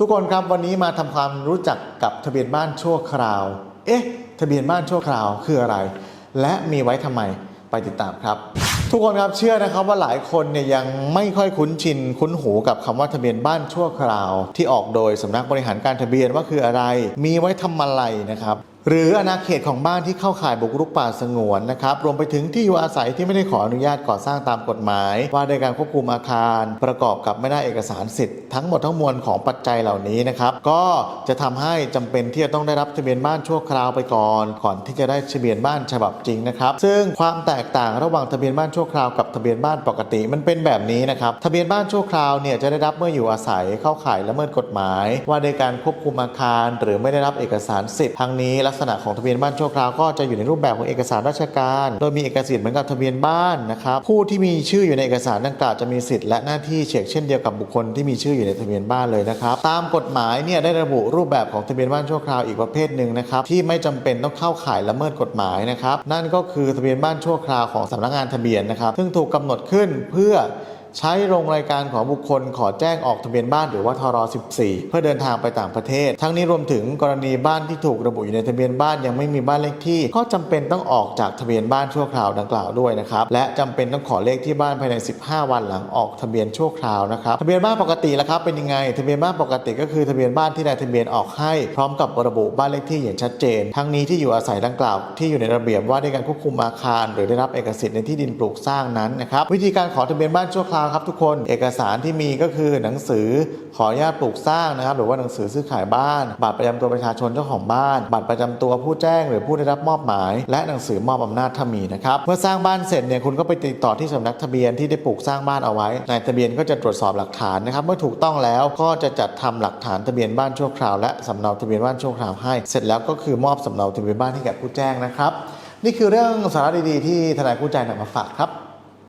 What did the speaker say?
ทุกคนครับวันนี้มาทำความรู้จักกับทะเบียนบ้านชั่วคราว เอ๊ะ ทะเบียนบ้านชั่วคราวคืออะไร และมีไว้ทำไมไปติดตามครับ ทุกคนครับเชื่อนะครับว่าหลายคนเนี่ยยังไม่ค่อยคุ้นชินคุ้นหูกับคำว่าทะเบียนบ้านชั่วคราว ที่ออกโดยสำนักบริหารการทะเบียนว่าคืออะไร มีไว้ทำอะไรนะครับ หรืออาณาเขตของบ้านที่เข้าข่ายบุกรุกป่าสงวนนะครับรวมไปถึงที่อยู่อาศัยที่ไม่ได้ขออนุญาตก่อสร้างตามกฎหมาย ว่าด้วยการควบคุมอาคาร ประกอบกับไม่ได้เอกสารสิทธิ์ทั้งหมดทั้งมวลของปัจจัยเหล่านี้นะครับก็จะทำให้จำเป็นที่จะต้องได้รับทะเบียนบ้านชั่วคราวไปก่อน ก่อนที่จะได้ทะเบียนบ้านฉบับจริงนะครับซึ่งความแตกต่างระหว่างทะเบียนบ้านชั่วคราวกับทะเบียนบ้านปกติมันเป็นแบบนี้นะครับทะเบียนบ้านชั่วคราวเนี่ยจะได้รับเมื่ออยู่อาศัยเข้าข่ายละเมิดกฎหมาย ว่าด้วยการควบคุมอาคาร หรือไม่ได้รับเอกสารสิทธิ์ทั้งนี้ลักษณะของทะเบียนบ้านชั่วคราวก็จะอยู่ในรูปแบบของเอกสารราชการ โดยมีเอกสิทธิ์เหมือนกับทะเบียนบ้านนะครับผู้ที่มีชื่ออยู่ในเอกสารดังกล่าวจะมีสิทธิ์และหน้าที่เฉกเช่นเดียวกับบุคคลที่มีชื่ออยู่ในทะเบียนบ้านเลยนะครับตามกฎหมายเนี่ยได้ระบุรูปแบบของทะเบียนบ้านชั่วคราวอีกประเภทหนึ่งนะครับที่ไม่จำเป็นต้องเข้าข่ายละเมิดกฎหมายนะครับนั่นก็คือทะเบียนบ้านชั่วคราวของสำนักงานทะเบียนนะครับซึ่งถูกกำหนดขึ้นเพื่อ ใช้ลงรายการของบุคคลขอแจ้งออกทะเบียนบ้านหรือว่าทร14 เพื่อเดินทางไปต่างประเทศ ทั้งนี้รวมถึงกรณีบ้านที่ถูกระบุอยู่ในทะเบียนบ้านยังไม่มีบ้านเลขที่ ก็จำเป็นต้องออกจากทะเบียนบ้านชั่วคราวดังกล่าวด้วยนะครับและจำเป็นต้องขอเลขที่บ้านภายใน 15 วันหลังออกทะเบียนชั่วคราวนะครับทะเบียนบ้านปกติแล้วครับเป็นยังไง ทะเบียนบ้านปกติก็คือทะเบียนบ้านที่นายทะเบียนออกให้ พร้อมกับระบุบ้านเลขที่อย่างชัดเจน ทั้งนี้ที่อยู่อาศัยดังกล่าวที่อยู่ในระเบียบว่าด้วยการควบคุมอาคาร หรือได้รับเอกสิทธิ์ในที่ดินปลูกสร้างนั้นนะครับวิธีการขอทะเบียนบ้านชั่วคราวครับทุกคนเอกสารที่มีก็คือหนังสือขออนุญาตปลูกสร้างนะครับ หรือว่าหนังสือซื้อขายบ้าน บัตรประจำตัวประชาชนเจ้าของบ้าน บัตรประจำตัวผู้แจ้งหรือผู้ได้รับมอบหมาย และหนังสือมอบอำนาจถ้ามีนะครับเมื่อสร้างบ้านเสร็จเนี่ยคุณก็ไปติดต่อที่สำนักทะเบียนที่ได้ปลูกสร้างบ้านเอาไว้นายทะเบียนก็จะตรวจสอบหลักฐานนะครับเมื่อถูกต้องแล้วก็จะจัดทำหลักฐานทะเบียนบ้านชั่วคราวและสำเนาทะเบียนบ้านชั่วคราวให้ เสร็จแล้วก็คือมอบสำเนาทะเบียนบ้านให้แก่ผู้แจ้งนะครับ นี่คือเรื่องสาระดีๆที่ทนายผู้ใจนำมาฝากครับ